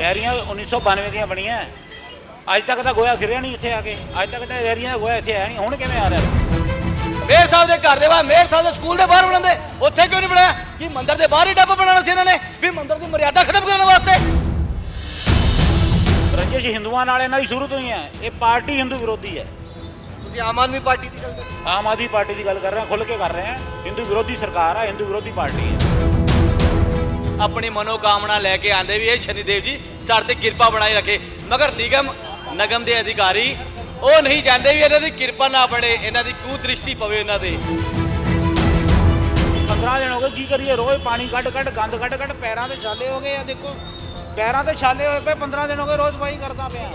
ਡੈਰੀਆਂ 1992 ਦੀਆਂ ਬਣੀਆਂ। ਅੱਜ ਤੱਕ ਤਾਂ ਗੋਇਆ ਖਿਰਿਆ ਨਹੀਂ ਇੱਥੇ ਆ ਕੇ। ਅੱਜ ਤੱਕ ਤਾਂ ਡੈਰੀਆਂ ਦਾ ਗੋਇਆ ਇੱਥੇ ਆਇਆ ਨਹੀਂ। ਹੁਣ ਕਿਵੇਂ ਆ ਰਿਹਾ? ਮੇਰ ਸਾਹਿਬ ਦੇ ਘਰ ਦੇ ਬਾਹਰ ਮੇਰ ਸਾਹਿਬ ਦੇ ਸਕੂਲ ਦੇ ਬਾਹਰ ਬਣਾਉਂਦੇ ਉੱਥੇ ਕਿਉਂ ਨਹੀਂ ਬਣਾਇਆ? ਕਿ ਮੰਦਿਰ ਦੇ ਬਾਹਰ ਹੀ ਡੱਬਾ ਬਣਾਉਣਾ ਸੀ ਇਹਨਾਂ ਨੇ? ਵੀ ਮੰਦਿਰ ਦੀ ਮਰਿਆਦਾ ਖਤਮ ਕਰਨ ਵਾਸਤੇ। ਰੰਜਿਸ਼ ਹਿੰਦੂਆਂ ਨਾਲ ਇਹਨਾਂ ਦੀ ਸ਼ੁਰੂ ਤੋਂ ਹੀ ਹੈ। ਇਹ ਪਾਰਟੀ ਹਿੰਦੂ ਵਿਰੋਧੀ ਹੈ। ਤੁਸੀਂ ਆਮ ਆਦਮੀ ਪਾਰਟੀ ਦੀ ਗੱਲ ਕਰਦੇ ਆਮ ਆਦਮੀ ਪਾਰਟੀ ਦੀ ਗੱਲ ਕਰ ਰਹੇ ਹਾਂ ਖੁੱਲ ਕੇ ਕਰ ਰਹੇ ਹਾਂ। ਹਿੰਦੂ ਵਿਰੋਧੀ ਸਰਕਾਰ ਹੈ ਹਿੰਦੂ ਵਿਰੋਧੀ ਪਾਰਟੀ ਹੈ। ਆਪਣੀ ਮਨੋਕਾਮਨਾ ਲੈ ਕੇ ਆਂਦੇ ਵੀ ਇਹ ਸ਼ਨੀਦੇਵ ਜੀ ਸਾਡੇ ਤੇ ਕਿਰਪਾ ਬਣਾਈ ਰੱਖੇ। ਮਗਰ ਨਿਗਮ ਨਗਮ ਦੇ ਅਧਿਕਾਰੀ ਉਹ ਨਹੀਂ ਚਾਹੁੰਦੇ ਵੀ ਇਹਨਾਂ ਦੀ ਕਿਰਪਾ ਨਾ ਬਣੇ ਇਹਨਾਂ ਦੀ ਕੂ ਦ੍ਰਿਸ਼ਟੀ ਪਵੇ ਇਹਨਾਂ ਦੇ 15 ਦਿਨ ਹੋ ਗਏ ਕੀ ਕਰੀਏ? ਰੋਜ਼ ਪਾਣੀ ਕੱਢ ਕੱਢ ਗੰਦ ਕੱਢ ਕੱਢ ਪੈਰਾਂ ਤੇ ਛਾਲੇ ਹੋ ਗਏ ਆ ਦੇਖੋ। ਪੈਰਾਂ ਤੇ ਛਾਲੇ ਹੋਏ ਪਏ 15 ਦਿਨ ਹੋ ਗਏ ਰੋਜ਼ ਸਫ਼ਾਈ ਕਰਦਾ ਪਿਆ।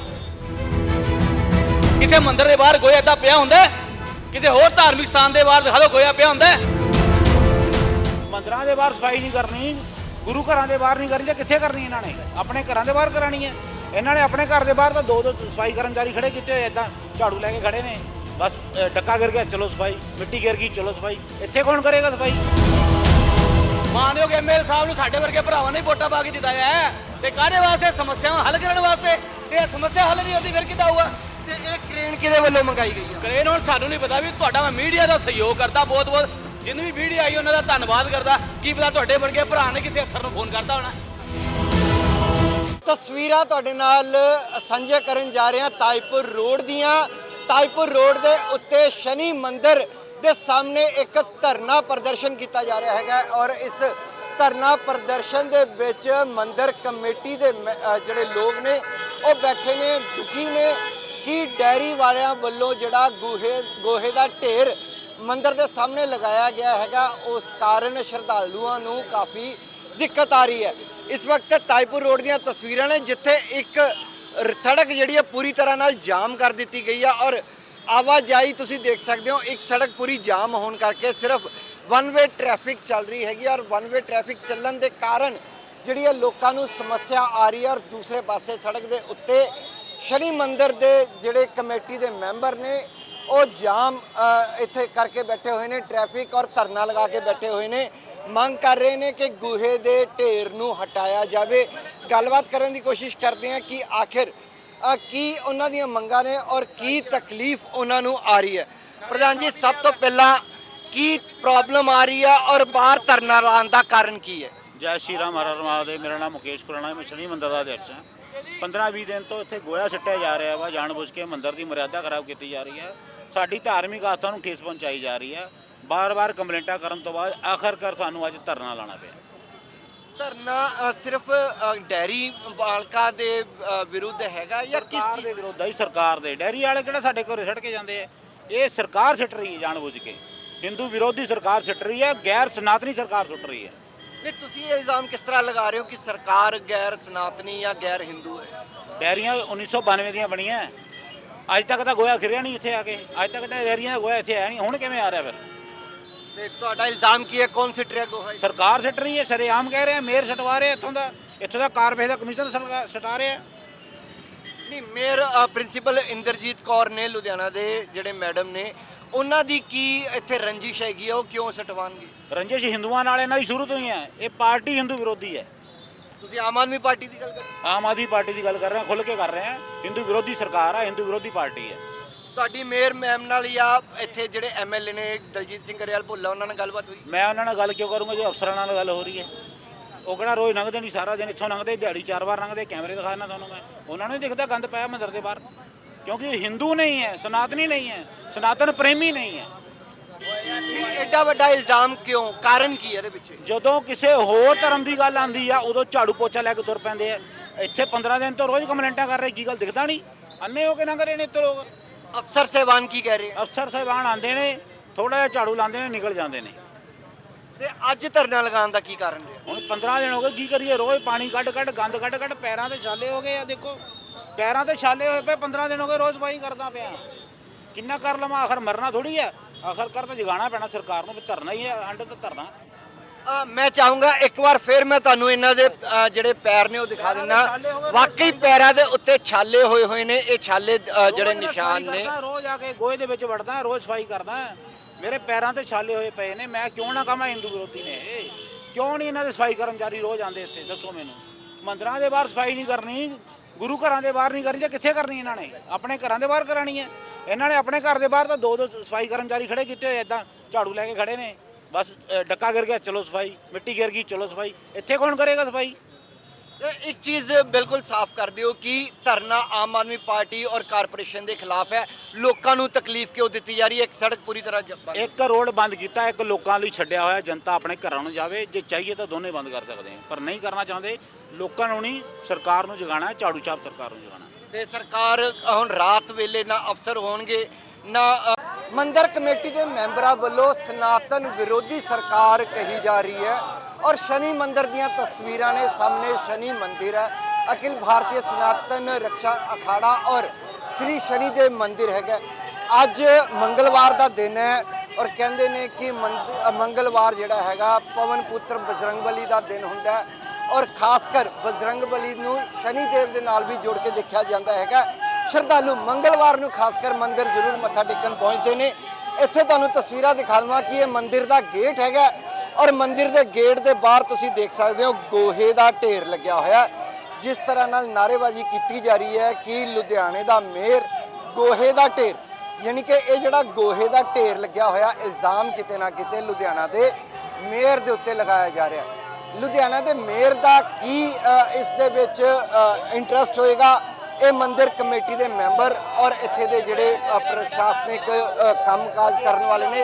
ਕਿਸੇ ਮੰਦਿਰ ਦੇ ਬਾਹਰ ਗੋਇਆ ਤਾਂ ਪਿਆ ਹੁੰਦਾ? ਕਿਸੇ ਹੋਰ ਧਾਰਮਿਕ ਸਥਾਨ ਦੇ ਬਾਹਰ ਦਿਖਾ ਦਿਓ ਗੋਇਆ ਪਿਆ ਹੁੰਦਾ? ਮੰਦਰਾਂ ਦੇ ਬਾਹਰ ਸਫ਼ਾਈ ਨਹੀਂ ਕਰਨੀ। ਗੁਰੂ ਘਰਾਂ ਦੇ ਬਾਹਰ ਨਹੀਂ ਕਰਨੀ ਤਾਂ ਕਿੱਥੇ ਕਰਨੀ ਇਹਨਾਂ ਨੇ? ਆਪਣੇ ਘਰਾਂ ਦੇ ਬਾਹਰ ਕਰਾਣੀ ਹੈ। ਇਹਨਾਂ ਨੇ ਆਪਣੇ ਘਰ ਦੇ ਬਾਹਰ ਤਾਂ ਦੋ ਦੋ ਸਫ਼ਾਈ ਕਰਮਚਾਰੀ ਖੜੇ ਕੀਤੇ ਹੋਏ ਇਦਾਂ ਝਾੜੂ ਲੈ ਕੇ ਖੜੇ ਨੇ। ਬਸ ਡੱਕਾ ਗਿਰ ਗਿਆ ਚਲੋ ਸਫ਼ਾਈ। ਮਿੱਟੀ ਗਿਰ ਗਈ ਚਲੋ ਸਫ਼ਾਈ। ਇੱਥੇ ਕੌਣ ਕਰੇਗਾ ਸਫ਼ਾਈ? ਮਾਨਯੋਗ ਐਮਐਲ ਸਾਹਿਬ ਨੂੰ ਸਾਡੇ ਵਰਗੇ ਭਰਾਵਾਂ ਨੇ ਵੋਟਾਂ ਪਾ ਕੇ ਜਿਤਾਇਆ ਹੈ। ਤੇ ਕਾਹਦੇ ਵਾਸਤੇ? ਸਮੱਸਿਆਵਾਂ ਹੱਲ ਕਰਨ ਵਾਸਤੇ। ਤੇ ਇਹ ਸਮੱਸਿਆ ਹੱਲ ਨਹੀਂ ਹੁੰਦੀ ਫਿਰ ਕਿੱਦਾਂ ਹੋਊਗਾ? ਤੇ ਇਹ ਕ੍ਰੇਨ ਕਿਹਦੇ ਵੱਲੋਂ ਮੰਗਾਈ ਗਈ ਹੈ ਕ੍ਰੇਨ ਹੁਣ ਸਾਨੂੰ ਨਹੀਂ ਪਤਾ ਵੀ ਤੁਹਾਡਾ ਮੈਂ ਮੀਡੀਆ ਦਾ ਸਹਿਯੋਗ ਕਰਦਾ ਬਹੁਤ ਬਹੁਤ ਜਿੰਨੀ ਵੀ ਵੀਡੀਓ ਆਈ, ਉਹਨਾਂ ਦਾ ਧੰਨਵਾਦ ਕਰਦਾ। ਕੀ ਪਤਾ ਤੁਹਾਡੇ ਵਰਗੇ ਭਰਾ ਨੇ ਕਿਸੇ ਅਫਸਰ ਨੂੰ ਫੋਨ ਕਰਤਾ ਹੋਣਾ। ਤਸਵੀਰਾਂ ਤੁਹਾਡੇ ਨਾਲ ਸਾਂਝੇ ਕਰਨ ਜਾ ਰਹੇ ਹਾਂ ਤਾਜਪੁਰ ਰੋਡ ਦੀਆਂ। ਤਾਜਪੁਰ ਰੋਡ ਦੇ ਉੱਤੇ ਸ਼ਨੀ ਮੰਦਿਰ ਦੇ ਸਾਹਮਣੇ ਇੱਕ ਧਰਨਾ ਪ੍ਰਦਰਸ਼ਨ ਕੀਤਾ ਜਾ ਰਿਹਾ ਹੈਗਾ ਔਰ ਇਸ ਧਰਨਾ ਪ੍ਰਦਰਸ਼ਨ ਦੇ ਵਿੱਚ ਮੰਦਰ ਕਮੇਟੀ ਦੇ ਜਿਹੜੇ ਲੋਕ ਨੇ, ਉਹ ਬੈਠੇ ਨੇ, ਦੁਖੀ ਨੇ। ਕਿ ਡੈਰੀ ਵਾਲਿਆਂ ਵੱਲੋਂ ਜਿਹੜਾ ਗੋਹੇ ਗੋਹੇ ਦਾ ਢੇਰ ਮੰਦਿਰ ਦੇ ਸਾਹਮਣੇ ਲਗਾਇਆ ਗਿਆ ਹੈਗਾ, ਉਸ ਕਾਰਨ ਸ਼ਰਧਾਲੂਆਂ ਨੂੰ ਕਾਫੀ ਦਿੱਕਤ ਆ ਰਹੀ ਹੈ। ਇਸ ਵਕਤ ਤਾਜਪੁਰ ਰੋਡ ਦੀਆਂ ਤਸਵੀਰਾਂ ਨੇ, ਜਿੱਥੇ ਇੱਕ ਸੜਕ ਜਿਹੜੀ ਹੈ ਪੂਰੀ ਤਰ੍ਹਾਂ ਨਾਲ ਜਾਮ ਕਰ ਦਿੱਤੀ ਗਈ ਆ ਔਰ ਆਵਾਜਾਈ ਤੁਸੀਂ ਦੇਖ ਸਕਦੇ ਹੋ, ਇੱਕ ਸੜਕ ਪੂਰੀ ਜਾਮ ਹੋਣ ਕਰਕੇ ਸਿਰਫ ਵਨ ਵੇ ਟ੍ਰੈਫਿਕ ਚੱਲ ਰਹੀ ਹੈਗੀ ਔਰ ਵਨ ਵੇ ਟ੍ਰੈਫਿਕ ਚੱਲਣ ਦੇ ਕਾਰਨ ਜਿਹੜੀ ਹੈ ਲੋਕਾਂ ਨੂੰ ਸਮੱਸਿਆ ਆ ਰਹੀ ਹੈ ਔਰ ਦੂਸਰੇ ਪਾਸੇ ਸੜਕ ਦੇ ਉੱਤੇ ਸ਼ਨੀ ਮੰਦਿਰ ਦੇ ਜਿਹੜੇ ਕਮੇਟੀ ਦੇ ਮੈਂਬਰ ਨੇ ਉਹ ਜਾਮ ਇੱਥੇ ਕਰਕੇ ਬੈਠੇ ਹੋਏ ਨੇ, ਟ੍ਰੈਫਿਕ ਔਰ ਧਰਨਾ ਲਗਾ ਕੇ ਬੈਠੇ ਹੋਏ ਨੇ। ਮੰਗ ਕਰ ਰਹੇ ਨੇ ਕਿ ਗੂਹੇ ਦੇ ਢੇਰ ਨੂੰ ਹਟਾਇਆ ਜਾਵੇ। ਗੱਲਬਾਤ ਕਰਨ ਦੀ ਕੋਸ਼ਿਸ਼ ਕਰਦੇ ਹਾਂ ਕਿ ਆਖਿਰ ਕੀ ਉਹਨਾਂ ਦੀਆਂ ਮੰਗਾਂ ਨੇ ਔਰ ਕੀ ਤਕਲੀਫ ਉਹਨਾਂ ਨੂੰ ਆ ਰਹੀ ਹੈ। ਪ੍ਰਧਾਨ ਜੀ, ਸਭ ਤੋਂ ਪਹਿਲਾਂ ਕੀ ਪ੍ਰੋਬਲਮ ਆ ਰਹੀ ਹੈ ਔਰ ਬਾਹਰ ਧਰਨਾ ਲਾਉਣ ਦਾ ਕਾਰਨ ਕੀ ਹੈ? ਜੈ ਸ਼੍ਰੀ ਰਾਮ, ਹਰ ਹਰ ਮਹਾਦੇਵ ਮੇਰਾ ਨਾਮ ਮੁਕੇਸ਼ ਕੁਰਾਣਾ ਹੈ ਮੈਂ ਸ਼ਨੀ ਮੰਦਰ ਦਾ ਅਧਿਕਸ਼ ਹਾਂ। 15-20 ਦਿਨ ਤੋਂ ਇੱਥੇ ਗੋਇਆ ਸਿੱਟਿਆ ਜਾ ਰਿਹਾ ਵਾ, ਜਾਣਬੁੱਝ ਕੇ ਮੰਦਰ ਦੀ ਮਰਿਆਦਾ ਖਰਾਬ ਕੀਤੀ ਜਾ ਰਹੀ ਹੈ। ਸਾਡੀ ਧਾਰਮਿਕ ਆਸਥਾ ਨੂੰ ਠੇਸ ਪਹੁੰਚਾਈ ਜਾ ਰਹੀ ਹੈ। ਬਾਰ-ਬਾਰ ਕੰਪਲੇਂਟਾਂ ਕਰਨ ਤੋਂ ਬਾਅਦ ਆਖਰਕਾਰ ਸਾਨੂੰ ਅੱਜ ਧਰਨਾ ਲਾਣਾ ਪਿਆ। ਧਰਨਾ ਸਿਰਫ ਡੈਰੀ ਮਾਲਕਾਂ ਦੇ ਵਿਰੁੱਧ ਹੈਗਾ ਜਾਂ ਕਿਸ ਚੀਜ਼ ਦੇ ਵਿਰੋਧ ਹੈ ਸਰਕਾਰ ਦੇ। ਡੈਰੀ ਵਾਲੇ ਕਿਹੜਾ ਸਾਡੇ ਘਰੇ ਛੱਡ ਕੇ ਜਾਂਦੇ ਆ? ਇਹ ਸਰਕਾਰ ਸਿੱਟ ਰਹੀ ਹੈ ਜਾਣਬੁੱਝ ਕੇ। ਹਿੰਦੂ ਵਿਰੋਧੀ ਸਰਕਾਰ ਸਿੱਟ ਰਹੀ ਹੈ ਗੈਰ ਸਨਾਤਨੀ ਸਰਕਾਰ ਸੁੱਟ ਰਹੀ ਹੈ। ਨਹੀਂ ਤੁਸੀਂ ਇਹ ਇਲਜ਼ਾਮ ਕਿਸ ਤਰ੍ਹਾਂ ਲਗਾ ਰਹੇ ਹੋ ਕਿ ਸਰਕਾਰ ਗੈਰ ਸਨਾਤਨੀ ਜਾਂ ਗੈਰ ਹਿੰਦੂ ਹੈ? ਡੈਰੀਆਂ 1992 ਦੀਆਂ ਬਣੀਆਂ। ਅੱਜ ਤੱਕ ਤਾਂ ਗੋਇਆ ਖਿਰਿਆ ਨਹੀਂ ਇੱਥੇ ਆ ਕੇ। ਅੱਜ ਤੱਕ ਤਾਂ ਡੈਰੀਆਂ ਦਾ ਗੋਇਆ ਇੱਥੇ ਆਇਆ ਨਹੀਂ। ਹੁਣ ਕਿਵੇਂ ਆ ਰਿਹਾ ਫਿਰ? ਤੇ ਤੁਹਾਡਾ ਇਲਜ਼ਾਮ ਕੀ ਹੈ? ਕੌਣ ਸਿੱਟ ਰਿਹਾ ਗੋਹਾ ਸਰਕਾਰ ਸਿੱਟ ਰਹੀ ਹੈ ਸਰੇਆਮ ਕਹਿ ਰਿਹਾ ਮੇਅਰ ਸਟਵਾ ਰਿਹਾ ਇੱਥੋਂ ਦਾ। ਇੱਥੋਂ ਦਾ ਕਾਰਪੇ ਦਾ ਕਮਿਸ਼ਨਰ ਸਟਾ ਰਿਹਾ। ਨਹੀਂ ਮੇਅਰ ਪ੍ਰਿੰਸੀਪਲ ਇੰਦਰਜੀਤ ਕੌਰ ਨੇ ਲੁਧਿਆਣਾ ਦੇ ਜਿਹੜੇ ਮੈਡਮ ਨੇ ਉਹਨਾਂ ਦੀ ਕੀ ਇੱਥੇ ਰੰਜਿਸ਼ ਹੈਗੀ ਆ? ਉਹ ਕਿਉਂ ਸਟਵਾਉਣਗੇ? ਰੰਜਿਸ਼ ਹਿੰਦੂਆਂ ਨਾਲ ਇਹਨਾਂ ਦੀ ਸ਼ੁਰੂ ਤੋਂ ਹੀ ਹੈ। ਇਹ ਪਾਰਟੀ ਹਿੰਦੂ ਵਿਰੋਧੀ ਹੈ। ਤੁਸੀਂ ਆਮ ਆਦਮੀ ਪਾਰਟੀ ਦੀ ਗੱਲ ਕਰ? ਆਮ ਆਦਮੀ ਪਾਰਟੀ ਦੀ ਗੱਲ ਕਰ ਰਹੇ ਹਾਂ ਖੁੱਲ ਕੇ ਕਰ ਰਹੇ ਹਾਂ। ਹਿੰਦੂ ਵਿਰੋਧੀ ਸਰਕਾਰ ਹੈ ਹਿੰਦੂ ਵਿਰੋਧੀ ਪਾਰਟੀ ਹੈ। ਤੁਹਾਡੀ ਮੇਅਰ ਮੈਮ ਨਾਲ ਜਾਂ ਇੱਥੇ ਜਿਹੜੇ ਐਮਐਲਏ ਨੇ ਦਲਜੀਤ ਸਿੰਘ ਗਰੇਵਾਲ ਭੁੱਲਾ ਉਹਨਾਂ ਨਾਲ ਗੱਲਬਾਤ ਹੋਈ? ਮੈਂ ਉਹਨਾਂ ਨਾਲ ਗੱਲ ਕਿਉਂ ਕਰੂੰਗਾ ਜੋ ਅਫਸਰਾਂ ਨਾਲ ਗੱਲ ਹੋ ਰਹੀ ਹੈ? ਉਹ ਕਿਹੜਾ ਰੋਜ਼ ਲੰਘਦੇ ਨਹੀਂ ਸਾਰਾ ਦਿਨ ਇੱਥੋਂ ਲੰਘਦੇ ਦਿਹਾੜੀ ਚਾਰ ਵਾਰ ਲੰਘਦੇ ਕੈਮਰੇ ਦਿਖਾ ਦੇਣਾ ਤੁਹਾਨੂੰ ਮੈਂ। ਉਹਨਾਂ ਨੂੰ ਹੀ ਦਿਖਦਾ ਗੰਦ ਪਾਇਆ ਮੰਦਰ ਦੇ ਬਾਹਰ। ਕਿਉਂਕਿ ਇਹ ਹਿੰਦੂ ਨਹੀਂ ਹੈ ਸਨਾਤਨੀ ਨਹੀਂ ਹੈ ਸਨਾਤਨ ਪ੍ਰੇਮੀ ਨਹੀਂ ਹੈ। ਨਹੀਂ ਐਡਾ ਵੱਡਾ ਇਲਜ਼ਾਮ ਕਿਉਂ? ਕਾਰਨ ਕੀ ਹੈ ਇਹਦੇ ਪਿੱਛੇ? ਜਦੋਂ ਕਿਸੇ ਹੋਰ ਧਰਮ ਦੀ ਗੱਲ ਆਂਦੀ ਆ ਉਦੋਂ ਝਾੜੂ ਪੋਚਾ ਲੈ ਕੇ ਤੁਰ ਪੈਂਦੇ ਆ। ਇੱਥੇ 15 ਦਿਨ ਤੋਂ ਰੋਜ਼ ਕੰਪਲੇਂਟਾਂ ਕਰ ਰਹੇ ਕੀ ਗੱਲ ਦਿਖਦਾ ਨਹੀਂ? ਅੰਨੇ ਹੋ ਕੇ ਨਾ ਕਰੇ ਨੇ ਇੱਥੇ ਲੋਕ। ਅਫਸਰ ਸਹਿਬਾਨ ਕੀ ਕਹਿ ਰਹੇ ਆ? ਅਫਸਰ ਸਾਹਿਬਾਨ ਆਂਦੇ ਨੇ ਥੋੜਾ ਜਿਹਾ ਝਾੜੂ ਲਾਉਂਦੇ ਨੇ ਨਿਕਲ ਜਾਂਦੇ ਨੇ। ਤੇ ਅੱਜ ਧਰਨਾ ਲਗਾਉਣ ਦਾ ਕੀ ਕਾਰਨ ਰਿਹਾ? ਹੁਣ 15 ਦਿਨ ਹੋ ਗਏ ਕੀ ਕਰੀਏ? ਰੋਜ਼ ਪਾਣੀ ਕੱਢ ਕੱਢ ਗੰਦ ਕੱਢ ਕੱਢ ਪੈਰਾਂ ਤੇ ਛਾਲੇ ਹੋ ਗਏ ਆ ਦੇਖੋ। ਪੈਰਾਂ ਤੇ ਛਾਲੇ ਹੋਏ ਪਏ 15 ਦਿਨ ਹੋ ਗਏ ਰੋਜ਼ ਸਫ਼ਾਈ ਕਰਦਾ ਪਿਆ। ਕਿੰਨਾ ਕਰ ਲਵਾਂ? ਆਖਰ ਮਰਨਾ ਥੋੜੀ ਆ। ਆਖਰ ਕਰ ਤਾਂ ਜਗਾਣਾ ਪੈਣਾ ਸਰਕਾਰ ਨੂੰ ਵੀ ਧਰਨਾ ਹੀ ਹੈ ਅੰਡ ਤੇ ਧਰਨਾ। ਮੈਂ ਚਾਹੂੰਗਾ ਇੱਕ ਵਾਰ ਫਿਰ ਮੈਂ ਤੁਹਾਨੂੰ ਇਹਨਾਂ ਦੇ ਅ, ਜਿਹੜੇ ਪੈਰ ਨੇ ਉਹ ਦਿਖਾ ਦਿੰਦਾ। ਵਾਕਈ ਪੈਰਾਂ ਦੇ ਉੱਤੇ ਛਾਲੇ ਹੋਏ ਹੋਏ ਨੇ ਇਹ ਛਾਲੇ ਅ, ਜਿਹੜੇ ਰੋਜ਼ ਮੈਂ ਨਿਸ਼ਾਨ ਸਫ਼ਾਈ ਨੇ। ਕਰਦਾ, ਰੋਜ਼ ਆ ਕੇ ਗੋਹੇ ਦੇ ਵਿੱਚ ਵੜਦਾ ਰੋਜ਼ ਸਫ਼ਾਈ ਕਰਦਾ। ਮੇਰੇ ਪੈਰਾਂ ਤੇ ਛਾਲੇ ਹੋਏ ਪਏ ਨੇ ਮੈਂ ਕਿਉਂ ਨਾ ਕਹਾਂ ਹਿੰਦੂ ਵਿਰੋਧੀ ਨੇ ਇਹ? ਕਿਉਂ ਨਹੀਂ ਇਹਨਾਂ ਦੇ ਸਫ਼ਾਈ ਕਰਮਚਾਰੀ ਰੋਜ਼ ਆਉਂਦੇ ਇੱਥੇ? ਦੱਸੋ ਮੈਨੂੰ। ਮੰਦਰਾਂ ਦੇ ਬਾਹਰ ਸਫ਼ਾਈ ਨਹੀਂ ਕਰਨੀ ਗੁਰੂ ਘਰਾਂ ਦੇ ਬਾਹਰ ਨਹੀਂ ਕਰਨੀ ਤੇ ਕਿੱਥੇ ਕਰਨੀ ਇਹਨਾਂ ਨੇ? ਆਪਣੇ ਘਰਾਂ ਦੇ ਬਾਹਰ ਕਰਾਣੀ ਹੈ। ਇਹਨਾਂ ਨੇ ਆਪਣੇ ਘਰ ਦੇ ਬਾਹਰ ਤਾਂ ਦੋ ਦੋ ਸਫ਼ਾਈ ਕਰਮਚਾਰੀ ਖੜੇ ਕੀਤੇ ਹੋਏ ਇਦਾਂ ਝਾੜੂ ਲੈ ਕੇ ਖੜੇ ਨੇ। ਬਸ ਡੱਕਾ ਗਿਰ ਗਿਆ ਚਲੋ ਸਫ਼ਾਈ। ਮਿੱਟੀ ਗਿਰ ਗਈ ਚਲੋ ਸਫ਼ਾਈ। ਇੱਥੇ ਕੌਣ ਕਰੇਗਾ ਸਫ਼ਾਈ? ਇੱਕ ਚੀਜ਼ ਬਿਲਕੁਲ ਸਾਫ਼ ਕਰ ਦਿਓ ਕਿ ਧਰਨਾ ਆਮ ਆਦਮੀ ਪਾਰਟੀ ਔਰ ਕਾਰਪੋਰੇਸ਼ਨ ਦੇ ਖਿਲਾਫ ਹੈ। ਲੋਕਾਂ ਨੂੰ ਤਕਲੀਫ ਕਿਉਂ ਦਿੱਤੀ ਜਾ ਰਹੀ ਹੈ? ਇੱਕ ਸੜਕ ਪੂਰੀ ਤਰ੍ਹਾਂ ਜ- ਇੱਕ ਰੋਡ ਬੰਦ ਕੀਤਾ ਇੱਕ ਲੋਕਾਂ ਲਈ ਛੱਡਿਆ ਹੋਇਆ ਜਨਤਾ ਆਪਣੇ ਘਰਾਂ ਨੂੰ ਜਾਵੇ। ਜੇ ਚਾਹੀਏ ਤਾਂ ਦੋਨੇ ਬੰਦ ਕਰ ਸਕਦੇ ਹਾਂ। ਪਰ ਨਹੀਂ ਕਰਨਾ ਚਾਹੁੰਦੇ ਲੋਕਾਂ ਨੂੰ ਨਹੀਂ, ਸਰਕਾਰ ਨੂੰ ਜਗਾਣਾ ਹੈ, ਝਾੜੂ ਛਾਪ ਸਰਕਾਰ ਨੂੰ ਜਗਾਣਾ ਤੇ ਸਰਕਾਰ ਹੁਣ ਰਾਤ ਵੇਲੇ ਨਾ ਅਫਸਰ ਹੋਣਗੇ, ਨਾ ਮੰਦਰ ਕਮੇਟੀ ਦੇ ਮੈਂਬਰਾਂ ਵੱਲੋਂ ਸਨਾਤਨ ਵਿਰੋਧੀ ਸਰਕਾਰ ਕਹੀ ਜਾ ਰਹੀ ਹੈ ਔਰ ਸ਼ਨੀ ਮੰਦਰ ਦੀਆਂ ਤਸਵੀਰਾਂ ਨੇ, ਸਾਹਮਣੇ ਸ਼ਨੀ ਮੰਦਿਰ ਹੈ। ਅਖਿਲ ਭਾਰਤੀ ਸਨਾਤਨ ਰੱਖਿਆ ਅਖਾੜਾ ਔਰ ਸ਼੍ਰੀ ਸ਼ਨੀ ਦੇਵ ਮੰਦਿਰ ਹੈਗਾ। ਅੱਜ ਮੰਗਲਵਾਰ ਦਾ ਦਿਨ ਹੈ ਔਰ ਕਹਿੰਦੇ ਨੇ ਕਿ ਮੰਦ- ਮੰਗਲਵਾਰ ਜਿਹੜਾ ਹੈਗਾ, ਪਵਨ ਪੁੱਤਰ ਬਜਰੰਗਬਲੀ ਦਾ ਦਿਨ ਹੁੰਦਾ ਹੈ। ਔਰ ਖਾਸ ਕਰ ਬਜਰੰਗ ਬਲੀ ਨੂੰ ਸ਼ਨੀ ਦੇਵ ਦੇ ਨਾਲ ਵੀ ਜੋੜ ਕੇ ਦੇਖਿਆ ਜਾਂਦਾ ਹੈਗਾ। ਸ਼ਰਧਾਲੂ ਮੰਗਲਵਾਰ ਨੂੰ ਖਾਸ ਕਰ ਮੰਦਿਰ ਜ਼ਰੂਰ ਮੱਥਾ ਟੇਕਣ ਪਹੁੰਚਦੇ ਨੇ। ਇੱਥੇ ਤੁਹਾਨੂੰ ਤਸਵੀਰਾਂ ਦਿਖਾ ਦਵਾਂ ਕਿ ਇਹ ਮੰਦਿਰ ਦਾ ਗੇਟ ਹੈਗਾ ਔਰ ਮੰਦਿਰ ਦੇ ਗੇਟ ਦੇ ਬਾਹਰ ਤੁਸੀਂ ਦੇਖ ਸਕਦੇ ਹੋ ਗੋਹੇ ਦਾ ਢੇਰ ਲੱਗਿਆ ਹੋਇਆ। ਜਿਸ ਤਰ੍ਹਾਂ ਨਾਲ ਨਾਅਰੇਬਾਜ਼ੀ ਕੀਤੀ ਜਾ ਰਹੀ ਹੈ ਕਿ ਲੁਧਿਆਣੇ ਦਾ ਮੇਅਰ ਗੋਹੇ ਦਾ ਢੇਰ, ਯਾਨੀ ਕਿ ਇਹ ਜਿਹੜਾ ਗੋਹੇ ਦਾ ਢੇਰ ਲੱਗਿਆ ਹੋਇਆ, ਇਲਜ਼ਾਮ ਕਿਤੇ ਨਾ ਕਿਤੇ ਲੁਧਿਆਣਾ ਦੇ ਮੇਅਰ ਦੇ ਉੱਤੇ ਲਗਾਇਆ ਜਾ ਰਿਹਾ। ਹੈ ਲੁਧਿਆਣਾ ਦੇ ਮੇਅਰ ਦਾ ਕੀ ਇਸ ਦੇ ਵਿੱਚ ਇੰਟਰਸਟ ਹੋਏਗਾ? ਇਹ ਮੰਦਿਰ ਕਮੇਟੀ ਦੇ ਮੈਂਬਰ ਔਰ ਇੱਥੇ ਦੇ ਜਿਹੜੇ ਪ੍ਰਸ਼ਾਸਨਿਕ ਅ, ਕੰਮਕਾਜ ਕਰਨ ਵਾਲੇ ਨੇ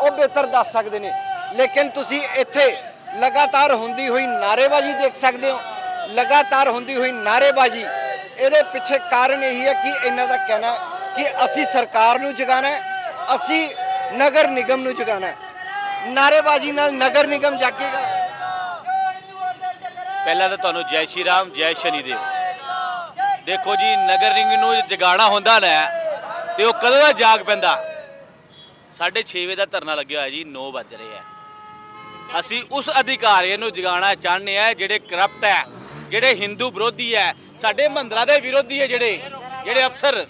ਉਹ ਬਿਹਤਰ ਦੱਸ ਸਕਦੇ ਨੇ। ਲੇਕਿਨ ਤੁਸੀਂ ਇੱਥੇ ਲਗਾਤਾਰ ਹੁੰਦੀ ਹੋਈ ਨਾਅਰੇਬਾਜ਼ੀ ਦੇਖ ਸਕਦੇ ਹੋ। ਲਗਾਤਾਰ ਹੁੰਦੀ ਹੋਈ ਨਾਅਰੇਬਾਜ਼ੀ। ਇਹਦੇ ਪਿੱਛੇ ਕਾਰਨ ਇਹੀ ਹੈ ਕਿ ਇਹਨਾਂ ਦਾ ਕਹਿਣਾ ਕਿ ਅਸੀਂ ਸਰਕਾਰ ਨੂੰ ਜਗਾਣਾ ਅਸੀਂ ਨਗਰ ਨਿਗਮ ਨੂੰ ਜਗਾਣਾ ਹੈ। ਨਾਅਰੇਬਾਜ਼ੀ ਨਾਲ ਨਗਰ ਨਿਗਮ ਜਾਗੇਗਾ। ਪਹਿਲਾਂ ਤਾਂ ਤੁਹਾਨੂੰ ਜੈ ਸ਼੍ਰੀ ਰਾਮ, ਜੈ ਸ਼ਨੀ ਦੇਵ। ਦੇਖੋ ਜੀ, ਨਗਰ ਰਿੰਗ ਨੂੰ ਜਗਾਣਾ ਹੁੰਦਾ ਨਾ, ਤੇ ਉਹ ਕਦੋਂ ਦਾ ਜਾਗ ਪੈਂਦਾ? 6:30 ਵਜੇ ਦਾ ਧਰਨਾ ਲੱਗਿਆ ਹੋਇਆ ਜੀ 9 ਵੱਜ ਰਹੇ ਆ। ਅਸੀਂ ਉਸ ਅਧਿਕਾਰੀ ਨੂੰ ਜਗਾਣਾ ਚਾਹੁੰਦੇ ਆ, ਜਿਹੜੇ ਕਰਪਟ ਹੈ ਜਿਹੜੇ ਹਿੰਦੂ ਵਿਰੋਧੀ ਹੈ ਸਾਡੇ ਮੰਦਰਾਂ ਦੇ ਵਿਰੋਧੀ ਹੈ ਜਿਹੜੇ ਜਿਹੜੇ ਅਫਸਰ।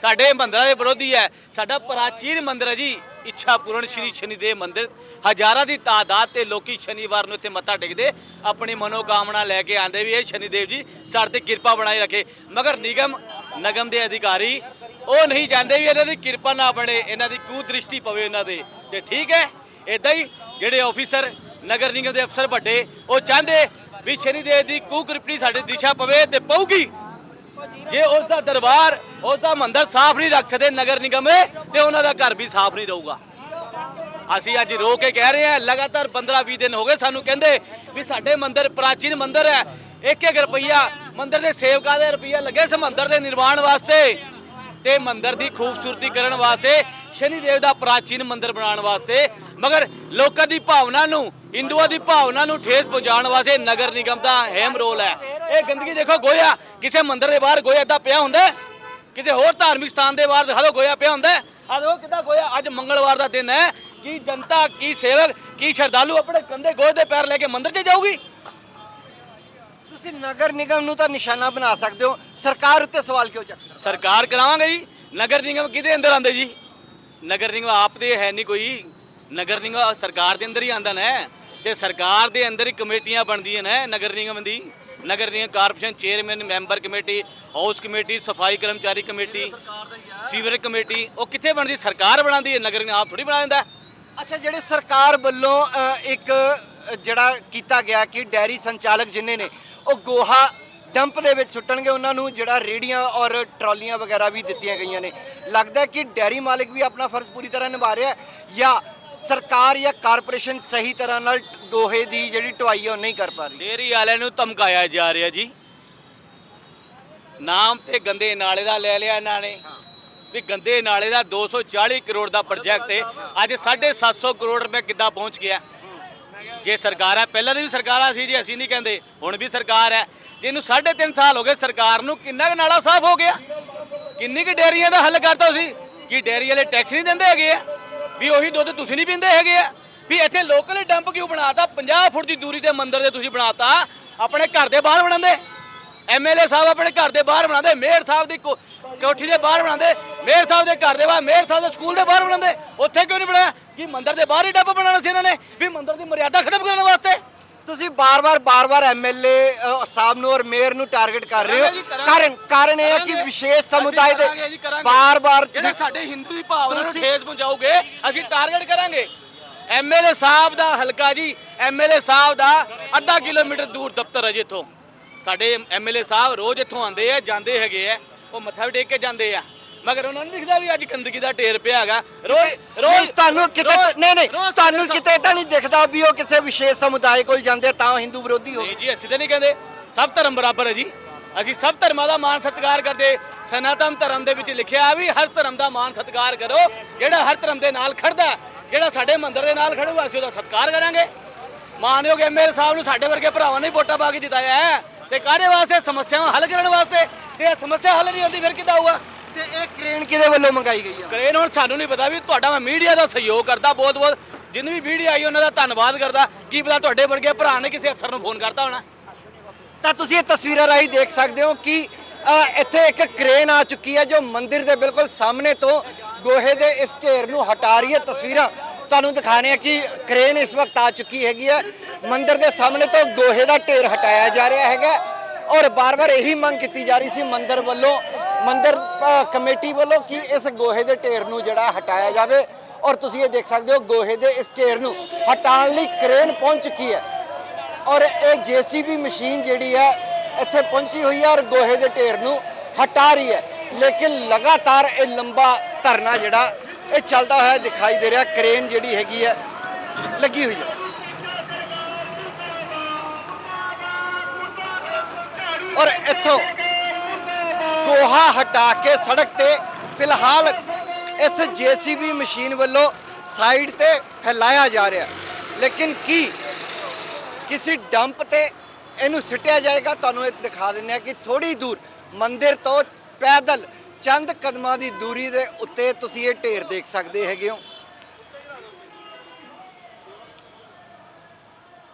ਸਾਡੇ ਮੰਦਰਾਂ ਦੇ ਵਿਰੋਧੀ ਹੈ ਸਾਡਾ ਪ੍ਰਾਚੀਨ ਮੰਦਿਰ ਹੈ ਜੀ। ਇੱਛਾ ਪੂਰਨ ਸ਼੍ਰੀ ਸ਼ਨੀਦੇਵ ਮੰਦਿਰ। ਹਜ਼ਾਰਾਂ ਦੀ ਤਾਦਾਦ ਤੇ ਲੋਕੀ ਸ਼ਨੀਵਾਰ ਨੂੰ ਇੱਥੇ ਮੱਥਾ ਟੇਕਦੇ, ਆਪਣੀ ਮਨੋਕਾਮਨਾ ਲੈ ਕੇ ਆਂਦੇ ਵੀ ਇਹ ਸ਼ਨੀਦੇਵ ਜੀ ਸਾਡੇ ਤੇ ਕਿਰਪਾ ਬਣਾਈ ਰੱਖੇ। ਮਗਰ ਨਿਗਮ, ਨਗਮ ਦੇ ਅਧਿਕਾਰੀ ਉਹ ਨਹੀਂ ਚਾਹੁੰਦੇ ਵੀ ਇਹਨਾਂ ਦੀ ਕਿਰਪਾ ਨਾ ਬਣੇ, ਇਹਨਾਂ ਦੀ ਕੂ ਦ੍ਰਿਸ਼ਟੀ ਪਵੇ ਇਹਨਾਂ ਦੇ ਤੇ ਠੀਕ ਹੈ ਇਦਾਂ ਹੀ ਜਿਹੜੇ ਆਫੀਸਰ ਨਗਰ ਨਿਗਮ ਦੇ ਅਫਸਰ ਵੱਡੇ, ਉਹ ਚਾਹੁੰਦੇ ਵੀ ਸ਼ਨੀਦੇਵ ਦੀ ਕੂ ਕਿਰਪੀ ਸਾਡੇ ਦਿਸ਼ਾ ਪਵੇ ਤੇ ਪਊਗੀ। ਜੇ ਉਸ ਦਾ ਦਰਬਾਰ ਉਸ ਦਾ ਮੰਦਰ ਸਾਫ਼ ਨਹੀਂ ਰੱਖ ਸਕਦੇ ਨਗਰ ਨਿਗਮ ਤੇ ਉਹਨਾਂ ਦਾ ਘਰ ਵੀ ਸਾਫ਼ ਨਹੀਂ ਰਹੂਗਾ। ਅਸੀਂ ਅੱਜ ਰੋ ਕੇ ਕਹਿ ਰਹੇ ਹਾਂ, ਲਗਾਤਾਰ 15-20 ਦਿਨ ਹੋ ਗਏ ਸਾਨੂੰ ਕਹਿੰਦੇ ਵੀ ਸਾਡੇ ਮੰਦਿਰ ਪ੍ਰਾਚੀਨ ਮੰਦਿਰ ਹੈ। ਇੱਕ ਇੱਕ ਰੁਪਈਆ ਮੰਦਿਰ ਦੇ ਸੇਵਕਾਂ ਦੇ ਰੁਪਈਆ ਲੱਗੇ ਇਸ ਮੰਦਿਰ ਦੇ ਨਿਰਮਾਣ ਵਾਸਤੇ। ਤੇ ਮੰਦਿਰ ਦੀ ਖੂਬਸੂਰਤੀ ਕਰਨ ਵਾਸਤੇ ਸ਼ਨੀ ਦੇਵ ਦਾ ਪ੍ਰਾਚੀਨ ਮੰਦਿਰ ਬਣਾਉਣ ਵਾਸਤੇ, ਮਗਰ ਲੋਕਾਂ ਦੀ ਭਾਵਨਾ ਨੂੰ, ਹਿੰਦੂਆਂ ਦੀ ਭਾਵਨਾ ਨੂੰ ਠੇਸ ਪਹੁੰਚਾਉਣ ਵਾਸਤੇ ਨਗਰ ਨਿਗਮ ਦਾ ਅਹਿਮ ਰੋਲ ਹੈ। ਇਹ ਗੰਦਗੀ ਦੇਖੋ, ਗੋਇਆ, ਕਿਸੇ ਮੰਦਿਰ ਦੇ ਬਾਹਰ ਗੋਇਆ ਏਦਾਂ ਪਿਆ ਹੁੰਦਾ ਕਿਸੇ ਹੋਰ ਧਾਰਮਿਕ ਸਥਾਨ ਦੇ ਬਾਹਰ ਦਿਖਾ ਦਿਓ, ਗੋਇਆ ਪਿਆ ਹੁੰਦਾ ਹੈ। ਆ ਦੇਖੋ ਕਿੱਦਾਂ ਗੋਇਆ, ਅੱਜ ਮੰਗਲਵਾਰ ਦਾ ਦਿਨ ਹੈ। ਕੀ ਜਨਤਾ, ਕੀ ਸੇਵਕ, ਕੀ ਸ਼ਰਧਾਲੂ ਆਪਣੇ ਕੰਦੇ ਗੋਏ ਦੇ ਪੈਰ ਲੈ ਕੇ ਮੰਦਿਰ 'ਚ ਜਾਊਗੀ? ਤੁਸੀਂ ਨਗਰ ਨਿਗਮ ਨੂੰ ਤਾਂ ਨਿਸ਼ਾਨਾ ਬਣਾ ਸਕਦੇ ਹੋ। ਸਰਕਾਰ ਉੱਤੇ ਸਵਾਲ ਕਿਉਂ ਚੱਕਦੇ ਸਰਕਾਰ ਕਰਾਵਾਂਗੇ ਜੀ। ਨਗਰ ਨਿਗਮ ਕਿਹਦੇ ਅੰਦਰ ਆਂਦੇ ਜੀ? ਨਗਰ ਨਿਗਮ ਆਪ ਦੇ ਹੈ ਨਹੀਂ ਕੋਈ। ਨਗਰ ਨਿਗਮ ਸਰਕਾਰ ਦੇ ਅੰਦਰ ਹੀ ਆਂਦਾ ਨਾ ਤੇ ਸਰਕਾਰ ਦੇ ਅੰਦਰ ਹੀ ਕਮੇਟੀਆਂ ਬਣਦੀਆਂ ਨੇ ਨਗਰ ਨਿਗਮ ਦੀ। ਨਗਰ ਨਿਗਮ corporation chairman member committee house committee ਸਫ਼ਾਈ ਕਰਮਚਾਰੀ ਕਮੇਟੀ ਸੀਵਰੇਜ ਕਮੇਟੀ ਉਹ ਕਿੱਥੇ ਬਣਦੀ? ਸਰਕਾਰ ਬਣਾਉਂਦੀ ਹੈ। ਨਗਰ ਨਿਗਮ ਆਪ ਥੋੜੀ ਬਣਾ ਦਿੰਦਾ। ਅੱਛਾ ਜਿਹੜੇ ਸਰਕਾਰ ਵੱਲੋਂ ਇੱਕ ਜਿਹੜਾ ਕੀਤਾ ਗਿਆ ਕਿ ਡੈਰੀ ਸੰਚਾਲਕ ਜਿੰਨੇ ਨੇ, ਉਹ ਗੋਹਾ ਡੰਪ ਦੇ ਵਿੱਚ ਸੁੱਟਣਗੇ। ਉਹਨਾਂ ਨੂੰ ਜਿਹੜਾ ਰੇੜੀਆਂ ਔਰ ਟਰਾਲੀਆਂ ਵਗੈਰਾ ਵੀ ਦਿੱਤੀਆਂ ਗਈਆਂ ਨੇ। ਲੱਗਦਾ ਕਿ ਡੈਰੀ ਮਾਲਕ ਵੀ ਆਪਣਾ ਫਰਜ਼ ਪੂਰੀ ਤਰ੍ਹਾਂ ਨਿਭਾ ਰਿਹਾ ਜਾਂ ਸਰਕਾਰ ਜਾਂ ਕਾਰਪੋਰੇਸ਼ਨ ਸਹੀ ਤਰ੍ਹਾਂ ਨਾਲ ਗੋਹੇ ਦੀ ਜਿਹੜੀ ਢੁਆਈ ਹੈ ਉਹ ਨਹੀਂ ਕਰ ਪਾ ਰਹੀ? ਡੇਰੀ ਵਾਲਿਆਂ ਨੂੰ ਧਮਕਾਇਆ ਜਾ ਰਿਹਾ ਜੀ। ਨਾਮ ਤੇ ਗੰਦੇ ਨਾਲੇ ਦਾ ਲੈ ਲਿਆ ਇਹਨਾਂ ਨੇ। ਵੀ ਗੰਦੇ ਨਾਲੇ ਦਾ 240 ਕਰੋੜ ਦਾ ਪ੍ਰੋਜੈਕਟ ਹੈ। ਅੱਜ 750 ਕਰੋੜ ਰੁਪਏ ਕਿੱਦਾਂ ਪਹੁੰਚ ਗਿਆ? ਜੇ ਸਰਕਾਰ ਹੈ, ਪਹਿਲਾਂ ਦੀ ਵੀ ਸਰਕਾਰਾਂ ਸੀ ਜੀ, ਅਸੀਂ ਨਹੀਂ ਕਹਿੰਦੇ, ਹੁਣ ਵੀ ਸਰਕਾਰ ਹੈ। ਜਿਹਨੂੰ 3.5 ਸਾਲ ਹੋ ਗਏ, ਸਰਕਾਰ ਨੂੰ ਕਿੰਨਾ ਕੁ ਨਾਲਾ ਸਾਫ਼ ਹੋ ਗਿਆ? ਕਿੰਨੀ ਕੁ ਡੇਅਰੀਆਂ ਦਾ ਹੱਲ ਕਰਤਾ ਤੁਸੀਂ? ਕਿ ਡੇਅਰੀ ਵਾਲੇ ਟੈਕਸ ਨਹੀਂ ਦਿੰਦੇ ਹੈਗੇ ਆ? ਵੀ ਉਹੀ ਦੁੱਧ ਤੁਸੀਂ ਨਹੀਂ ਪੀਂਦੇ ਹੈਗੇ ਆ? ਵੀ ਇੱਥੇ ਲੋਕਲ ਡੰਪ ਕਿਉਂ ਬਣਾਤਾ? 50 ਫੁੱਟ ਦੀ ਦੂਰੀ ਤੇ ਮੰਦਿਰ ਦੇ ਤੁਸੀਂ ਬਣਾਤਾ। ਆਪਣੇ ਘਰ ਦੇ ਬਾਹਰ ਬਣਾਉਂਦੇ। ਐਮਐਲਏ ਸਾਹਿਬ ਆਪਣੇ ਘਰ ਦੇ ਬਾਹਰ ਬਣਾਉਂਦੇ। ਮੇਅਰ ਸਾਹਿਬ ਦੀ ਕੋ- ਕੋਠੀ ਦੇ ਬਾਹਰ ਬਣਾਉਂਦੇ। ਮੇਅਰ ਸਾਹਿਬ ਦੇ ਘਰ ਦੇ ਬਾਹਰ ਮੇਅਰ ਸਾਹਿਬ ਦੇ ਸਕੂਲ ਦੇ ਬਾਹਰ ਬਣਾਉਂਦੇ। ਉੱਥੇ ਕਿਉਂ ਨਹੀਂ ਬਣਾਇਆ? ਕਿ ਮੰਦਿਰ ਦੇ ਬਾਹਰ ਹੀ ਡੰਪ ਬਣਾਉਣਾ ਸੀ ਇਹਨਾਂ ਨੇ? ਵੀ ਮੰਦਿਰ ਦੀ ਮਰਿਆਦਾ ਖਤਮ ਕਰਨ ਵਾਸਤੇ। ਤੁਸੀਂ ਬਾਰ-ਬਾਰ ਬਾਰ-ਬਾਰ ਐਮਐਲਏ ਸਾਹਿਬ ਨੂੰ ਔਰ ਮੇਅਰ ਨੂੰ ਟਾਰਗੇਟ ਕਰ ਰਹੇ ਹੋ। ਕਾਰਨ ਕਾਰਨ ਇਹ ਹੈ ਕਿ। ਵਿਸ਼ੇਸ਼ ਸਮੁਦਾਇ ਦੇ। ਬਾਰ-ਬਾਰ ਜਿਹੜੇ ਸਾਡੇ ਹਿੰਦੂ ਦੀ ਭਾਵਨਾ ਨੂੰ ਤੁਸੀਂ- ਠੇਸ ਪਹੁੰਚਾਓਗੇ ਅਸੀਂ ਟਾਰਗੇਟ ਕਰਾਂਗੇ। ਐਮਐਲਏ ਸਾਹਿਬ ਦਾ ਹਲਕਾ ਜੀ ਐਮਐਲਏ ਸਾਹਿਬ ਦਾ ਅੱਧਾ ਕਿਲੋਮੀਟਰ ਦੂਰ ਦਫ਼ਤਰ ਹੈ ਜੀ ਇੱਥੋਂ। ਸਾਡੇ ਐਮਐਲਏ ਸਾਹਿਬ ਰੋਜ਼ ਇੱਥੋਂ ਆਉਂਦੇ ਆ ਜਾਂਦੇ ਹੈਗੇ ਆ। ਉਹ ਮੱਥਾ ਵੀ ਟੇਕ ਕੇ ਜਾਂਦੇ ਆ। ਮਗਰ ਉਹਨਾਂ ਨੂੰ ਦਿਖਦਾ ਵੀ ਅੱਜ ਗੰਦਗੀ ਦਾ ਢੇਰ ਪਿਆ ਹੈਗਾ। ਰੋਜ਼ ਰੋਜ਼ ਤੁਹਾਨੂੰ ਕਿਤੇ ਨਹੀਂ ਨਹੀਂ ਤੁਹਾਨੂੰ ਕਿਤੇ ਤਾਂ ਨਹੀਂ ਦਿਖਦਾ ਵੀ ਉਹ ਕਿਸੇ ਵਿਸ਼ੇਸ਼ ਸਮੁਦਾਇ ਕੋਲ ਜਾਂਦੇ ਤਾਂ ਹਿੰਦੂ ਵਿਰੋਧੀ ਹੋ। ਨਹੀਂ ਜੀ ਅਸੀਂ ਤਾਂ ਨਹੀਂ ਕਹਿੰਦੇ। ਸਭ ਧਰਮ ਬਰਾਬਰ ਹੈ ਜੀ। ਅਸੀਂ ਸਭ ਧਰਮਾਂ ਦਾ ਮਾਣ ਸਤਿਕਾਰ ਕਰਦੇ। ਸਨਾਤਨ ਧਰਮ ਦੇ ਵਿੱਚ ਲਿਖਿਆ ਵੀ ਹਰ ਧਰਮ ਦਾ ਮਾਣ ਸਤਿਕਾਰ ਕਰੋ। ਜਿਹੜਾ ਹਰ ਧਰਮ ਦੇ ਨਾਲ ਖੜਦਾ ਹੈ, ਜਿਹੜਾ ਸਾਡੇ ਮੰਦਿਰ ਦੇ ਨਾਲ ਖੜੂਗਾ ਅਸੀਂ ਉਹਦਾ ਸਤਿਕਾਰ ਕਰਾਂਗੇ। ਮਾਨਯੋਗ ਐਮਐਲ ਸਾਹਿਬ ਨੂੰ ਸਾਡੇ ਵਰਗੇ ਭਰਾਵਾਂ ਨੇ ਵੋਟਾਂ ਪਾ ਕੇ ਜਿਤਾਇਆ ਹੈ। ਤੇ ਕਾਹਦੇ ਵਾਸਤੇ? ਸਮੱਸਿਆਵਾਂ ਹੱਲ ਕਰਨ ਵਾਸਤੇ। ਤੇ ਇਹ ਸਮੱਸਿਆ ਹੱਲ ਨਹੀਂ ਹੁੰਦੀ ਫਿਰ ਕਿੱਦਾਂ ਹੋਊਗਾ? ਤੇ ਇਹ ਕ੍ਰੇਨ ਕਿਹਦੇ ਵੱਲੋਂ ਮੰਗਾਈ ਗਈ ਆ? ਕਰੇਨ ਹੁਣ ਸਾਨੂੰ ਨਹੀਂ ਪਤਾ ਵੀ ਤੁਹਾਡਾ ਮੈਂ ਮੀਡੀਆ ਦਾ ਸਹਿਯੋਗ ਕਰਦਾ ਬਹੁਤ ਬਹੁਤ ਜਿੰਨੀ ਵੀ ਮੀਡੀਆ ਆਈ ਉਹਨਾਂ ਦਾ ਧੰਨਵਾਦ ਕਰਦਾ। ਕੀ ਪਤਾ ਤੁਹਾਡੇ ਵਰਗੇ ਭਰਾ ਨੇ ਕਿਸੇ ਅਫਸਰ ਨੂੰ ਫੋਨ ਕਰਤਾ ਹੋਣਾ। ਤਾਂ ਤੁਸੀਂ ਇਹ ਤਸਵੀਰਾਂ ਰਾਹੀਂ ਦੇਖ ਸਕਦੇ ਹੋ ਕਿ ਅ, ਇੱਥੇ ਇੱਕ ਕ੍ਰੇਨ ਆ ਚੁੱਕੀ ਹੈ ਜੋ ਮੰਦਿਰ ਦੇ ਬਿਲਕੁਲ ਸਾਹਮਣੇ ਤੋਂ ਗੋਹੇ ਦੇ ਇਸ ਢੇਰ ਨੂੰ ਹਟਾ ਰਹੀ ਹੈ ਤਸਵੀਰਾਂ ਤੁਹਾਨੂੰ ਦਿਖਾਣੇ ਆ ਕਿ ਕ੍ਰੇਨ ਇਸ ਵਕਤ ਆ ਚੁੱਕੀ ਹੈਗੀ ਹੈ ਮੰਦਿਰ ਦੇ ਸਾਹਮਣੇ ਤੋਂ ਗੋਹੇ ਦਾ ਢੇਰ ਹਟਾਇਆ ਜਾ ਰਿਹਾ ਹੈਗਾ। ਔਰ ਬਾਰ-ਬਾਰ ਇਹੀ ਮੰਗ ਕੀਤੀ ਜਾ ਰਹੀ ਸੀ ਮੰਦਿਰ ਵੱਲੋਂ ਮੰਦਿਰ ਕਮੇਟੀ ਵੱਲੋਂ ਕਿ ਇਸ ਗੋਹੇ ਦੇ ਢੇਰ ਨੂੰ ਜਿਹੜਾ ਹਟਾਇਆ ਜਾਵੇ। ਔਰ ਤੁਸੀਂ ਇਹ ਦੇਖ ਸਕਦੇ ਹੋ, ਗੋਹੇ ਦੇ ਇਸ ਢੇਰ ਨੂੰ ਹਟਾਉਣ ਲਈ ਕ੍ਰੇਨ ਪਹੁੰਚ ਚੁੱਕੀ ਹੈ। ਔਰ ਇਹ ਜੀਸੀਬੀ ਮਸ਼ੀਨ ਜਿਹੜੀ ਹੈ, ਇੱਥੇ ਪਹੁੰਚੀ ਹੋਈ ਹੈ ਔਰ ਗੋਹੇ ਦੇ ਢੇਰ ਨੂੰ ਹਟਾ ਰਹੀ ਹੈ। ਲੇਕਿਨ ਲਗਾਤਾਰ ਇਹ ਲੰਬਾ ਧਰਨਾ ਜਿਹੜਾ, ਇਹ ਚੱਲਦਾ ਹੋਇਆ ਦਿਖਾਈ ਦੇ ਰਿਹਾ, ਕ੍ਰੇਨ ਜਿਹੜੀ ਹੈਗੀ ਹੈ, ਲੱਗੀ ਹੋਈ ਹੈ। ਔਰ ਇੱਥੋਂ ਗੋਹਾ ਹਟਾ ਕੇ ਸੜਕ ਤੇ ਫਿਲਹਾਲ ਇਸ ਜੀਸੀਬੀ ਮਸ਼ੀਨ ਵੱਲੋਂ ਸਾਈਡ ਤੇ ਫੈਲਾਇਆ ਜਾ ਰਿਹਾ ਲੇਕਿਨ ਕੀ ਕਿਸੇ ਡੰਪ ਤੇ ਇਹਨੂੰ ਸਿੱਟਿਆ ਜਾਏਗਾ? ਤੁਹਾਨੂੰ ਇਹ ਦਿਖਾ ਦਿੰਦੇ ਆ ਕਿ ਥੋੜੀ ਦੂਰ ਮੰਦਿਰ ਤੋਂ ਪੈਦਲ ਚੰਦ ਕਦਮਾਂ ਦੀ ਦੂਰੀ ਦੇ ਉੱਤੇ ਤੁਸੀਂ ਇਹ ਢੇਰ ਦੇਖ ਸਕਦੇ ਹੈਗੇ ਹੋ।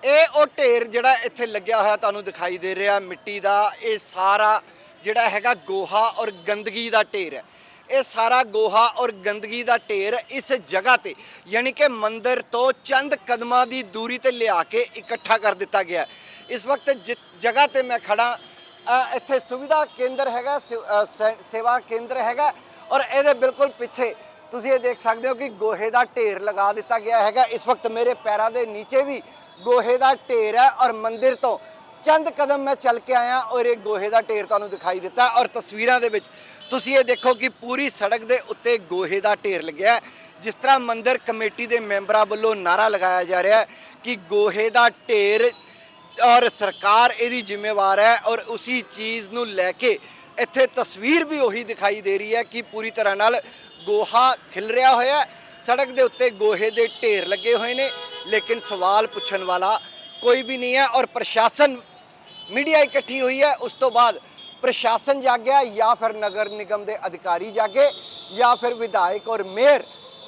ਇਹ ਉਹ ਢੇਰ ਜਿਹੜਾ ਇੱਥੇ ਲੱਗਿਆ ਹੋਇਆ ਤੁਹਾਨੂੰ ਦਿਖਾਈ ਦੇ ਰਿਹਾ, ਮਿੱਟੀ ਦਾ, ਇਹ ਸਾਰਾ ਜਿਹੜਾ ਹੈਗਾ ਗੋਹਾ ਔਰ ਗੰਦਗੀ ਦਾ ਢੇਰ ਹੈ। ਇਹ ਸਾਰਾ ਗੋਹਾ ਔਰ ਗੰਦਗੀ ਦਾ ਢੇਰ ਇਸ ਜਗ੍ਹਾ ਤੇ, ਯਾਨੀ ਕਿ ਮੰਦਿਰ ਤੋਂ ਚੰਦ ਕਦਮਾਂ ਦੀ ਦੂਰੀ ਤੇ ਲਿਆ ਕੇ ਇਕੱਠਾ ਕਰ ਦਿੱਤਾ ਗਿਆ ਇਸ ਵਕਤ ਜਿਸ ਜਗ੍ਹਾ ਤੇ ਮੈਂ ਖੜਾ ਇੱਥੇ ਸੁਵਿਧਾ ਕੇਂਦਰ ਹੈਗਾ ਸੇ- ਸੇ- ਸੇਵਾ ਕੇਂਦਰ ਹੈਗਾ ਔਰ ਇਹਦੇ ਬਿਲਕੁਲ ਪਿੱਛੇ ਤੁਸੀਂ ਇਹ ਦੇਖ ਸਕਦੇ ਹੋ ਕਿ ਗੋਹੇ ਦਾ ਢੇਰ ਲਗਾ ਦਿੱਤਾ ਗਿਆ ਹੈਗਾ। ਇਸ ਵਕਤ ਮੇਰੇ ਪੈਰਾਂ ਦੇ ਨੀਚੇ ਵੀ ਗੋਹੇ ਦਾ ਢੇਰ ਹੈ ਔਰ ਮੰਦਿਰ ਤੋਂ ਚੰਦ ਕਦਮ ਮੈਂ ਚੱਲ ਕੇ ਆਇਆ ਔਰ ਇਹ ਗੋਹੇ ਦਾ ਢੇਰ ਤੁਹਾਨੂੰ ਦਿਖਾਈ ਦਿੱਤਾ ਔਰ ਤਸਵੀਰਾਂ ਦੇ ਵਿੱਚ ਤੁਸੀਂ ਇਹ ਦੇਖੋ ਕਿ ਪੂਰੀ ਸੜਕ ਦੇ ਉੱਤੇ ਗੋਹੇ ਦਾ ਢੇਰ ਲੱਗਿਆ ਜਿਸ ਤਰ੍ਹਾਂ ਮੰਦਿਰ ਕਮੇਟੀ ਦੇ ਮੈਂਬਰਾਂ ਵੱਲੋਂ ਨਾਰਾ ਲਗਾਇਆ ਜਾ ਰਿਹਾ ਹੈ ਕਿ ਗੋਹੇ ਦਾ ਢੇਰ ਔਰ ਸਰਕਾਰ ਇਹਦੀ ਜ਼ਿੰਮੇਵਾਰ ਹੈ ਔਰ ਉਸੇ ਚੀਜ਼ ਨੂੰ ਲੈ ਕੇ ਇੱਥੇ ਤਸਵੀਰ ਵੀ ਉਹੀ ਦਿਖਾਈ ਦੇ ਰਹੀ ਹੈ ਕਿ ਪੂਰੀ ਤਰ੍ਹਾਂ ਨਾਲ ਗੋਹਾ ਖਿਲ ਰਿਹਾ ਹੋਇਆ ਸੜਕ ਦੇ ਉੱਤੇ ਗੋਹੇ ਦੇ ਢੇਰ ਲੱਗੇ ਹੋਏ ਨੇ, ਲੇਕਿਨ ਸਵਾਲ ਪੁੱਛਣ ਵਾਲਾ ਕੋਈ ਵੀ ਨਹੀਂ ਹੈ ਔਰ ਪ੍ਰਸ਼ਾਸਨ ਮੀਡੀਆ ਇਕੱਠੀ ਹੋਈ ਹੈ। ਉਸ ਤੋਂ ਬਾਅਦ ਪ੍ਰਸ਼ਾਸਨ ਜਾਗਿਆ ਜਾਂ ਫਿਰ ਨਗਰ ਨਿਗਮ ਦੇ ਅਧਿਕਾਰੀ ਜਾਗੇ ਜਾਂ ਫਿਰ ਵਿਧਾਇਕ ਔਰ ਮੇਅਰ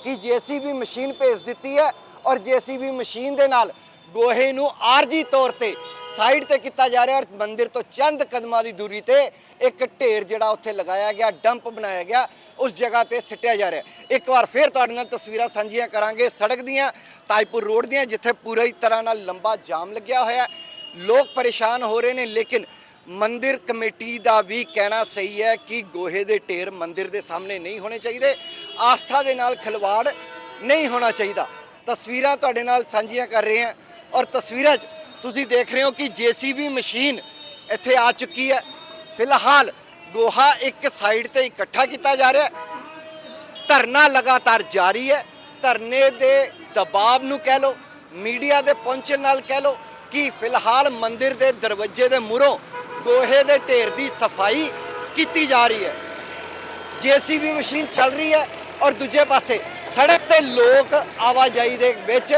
ਕੀ ਜੀਸੀਬੀ ਮਸ਼ੀਨ ਭੇਜ ਦਿੱਤੀ ਹੈ ਔਰ ਜੀਸੀਬੀ ਮਸ਼ੀਨ ਦੇ ਨਾਲ ਗੋਹੇ ਨੂੰ ਆਰਜੀ ਤੌਰ ਤੇ ਸਾਈਡ ਤੇ ਕੀਤਾ ਜਾ ਰਿਹਾ ਔਰ ਮੰਦਿਰ ਤੋਂ ਚੰਦ ਕਦਮਾਂ ਦੀ ਦੂਰੀ ਤੇ ਇੱਕ ਢੇਰ ਜਿਹੜਾ ਉੱਥੇ ਲਗਾਇਆ ਗਿਆ, ਡੰਪ ਬਣਾਇਆ ਗਿਆ, ਉਸ ਜਗ੍ਹਾ ਤੇ ਸਿੱਟਿਆ ਜਾ ਰਿਹਾ। ਇੱਕ ਵਾਰ ਫੇਰ ਤੁਹਾਡੇ ਨਾਲ ਤਸਵੀਰਾਂ ਸਾਂਝੀਆਂ ਕਰਾਂਗੇ। ਸੜਕ ਦੀਆਂ ਤਾਜਪੁਰ ਰੋਡ ਦੀਆਂ, ਜਿੱਥੇ ਪੂਰੀ ਤਰ੍ਹਾਂ ਨਾਲ ਲੰਬਾ ਜਾਮ ਲੱਗਿਆ ਹੋਇਆ ਲੋਕ ਪਰੇਸ਼ਾਨ ਹੋ ਰਹੇ ਨੇ, ਲੇਕਿਨ ਮੰਦਿਰ ਕਮੇਟੀ ਦਾ ਵੀ ਕਹਿਣਾ ਸਹੀ ਹੈ ਕਿ ਗੋਹੇ ਦੇ ਢੇਰ ਮੰਦਿਰ ਦੇ ਸਾਹਮਣੇ ਨਹੀਂ ਹੋਣੇ ਚਾਹੀਦੇ। ਆਸਥਾ ਦੇ ਨਾਲ ਖਿਲਵਾੜ ਨਹੀਂ ਹੋਣਾ ਚਾਹੀਦਾ। ਤਸਵੀਰਾਂ ਤੁਹਾਡੇ ਨਾਲ ਸਾਂਝੀਆਂ ਕਰ ਰਹੇ ਹਾਂ ਔਰ ਤਸਵੀਰਾਂ 'ਚ ਤੁਸੀਂ ਦੇਖ ਰਹੇ ਹੋ ਕਿ ਜੀਸੀਬੀ ਮਸ਼ੀਨ ਇੱਥੇ ਆ ਚੁੱਕੀ ਹੈ। ਫਿਲਹਾਲ ਗੋਹਾ ਇੱਕ ਸਾਈਡ ਤੇ ਇਕੱਠਾ ਕੀਤਾ ਜਾ ਰਿਹਾ ਧਰਨਾ ਲਗਾਤਾਰ ਜਾਰੀ ਹੈ। ਧਰਨੇ ਦੇ ਦਬਾਅ ਨੂੰ ਕਹਿ ਲਓ, ਮੀਡੀਆ ਦੇ ਪਹੁੰਚਣ ਨਾਲ ਕਹਿ ਲਓ ਕਿ ਫਿਲਹਾਲ ਮੰਦਿਰ ਦੇ ਦਰਵਾਜ਼ੇ ਦੇ ਮੂਹਰੋਂ ਗੋਹੇ ਦੇ ਢੇਰ ਦੀ ਸਫ਼ਾਈ ਕੀਤੀ ਜਾ ਰਹੀ ਹੈ। ਜੀਸੀਬੀ ਮਸ਼ੀਨ ਚੱਲ ਰਹੀ ਹੈ ਔਰ ਦੂਜੇ ਪਾਸੇ ਸੜਕ ਤੇ ਲੋਕ ਆਵਾਜਾਈ ਦੇ ਵਿੱਚ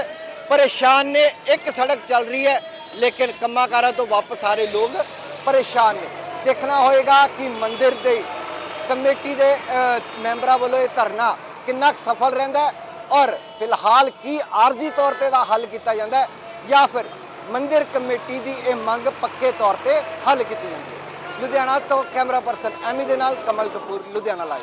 ਪਰੇਸ਼ਾਨ ਨੇ, ਇੱਕ ਸੜਕ ਚੱਲ ਰਹੀ ਹੈ, ਲੇਕਿਨ ਕੰਮਾਕਾਰਾਂ ਤੋਂ ਵਾਪਸ ਆ ਰਹੇ ਲੋਕ ਪਰੇਸ਼ਾਨ ਨੇ। ਦੇਖਣਾ ਹੋਏਗਾ ਕਿ ਮੰਦਿਰ ਦੇ ਕਮੇਟੀ ਦੇ ਮੈਂਬਰਾਂ ਵੱਲੋਂ ਇਹ ਧਰਨਾ ਕਿੰਨਾ ਕੁ ਸਫਲ ਰਹਿੰਦਾ ਔਰ ਫਿਲਹਾਲ ਕੀ ਆਰਜ਼ੀ ਤੌਰ ਤੇ ਦਾ ਹੱਲ ਕੀਤਾ ਜਾਂਦਾ ਜਾਂ ਫਿਰ ਮੰਦਿਰ ਕਮੇਟੀ ਦੀ ਇਹ ਮੰਗ ਪੱਕੇ ਤੌਰ ਤੇ ਹੱਲ ਕੀਤੀ ਜਾਂਦੀ ਹੈ। ਲੁਧਿਆਣਾ ਤੋਂ ਕੈਮਰਾ ਪਰਸਨ ਐਮੀ ਦੇ ਨਾਲ ਕਮਲ ਕਪੂਰ, ਲੁਧਿਆਣਾ ਲਾਈਵ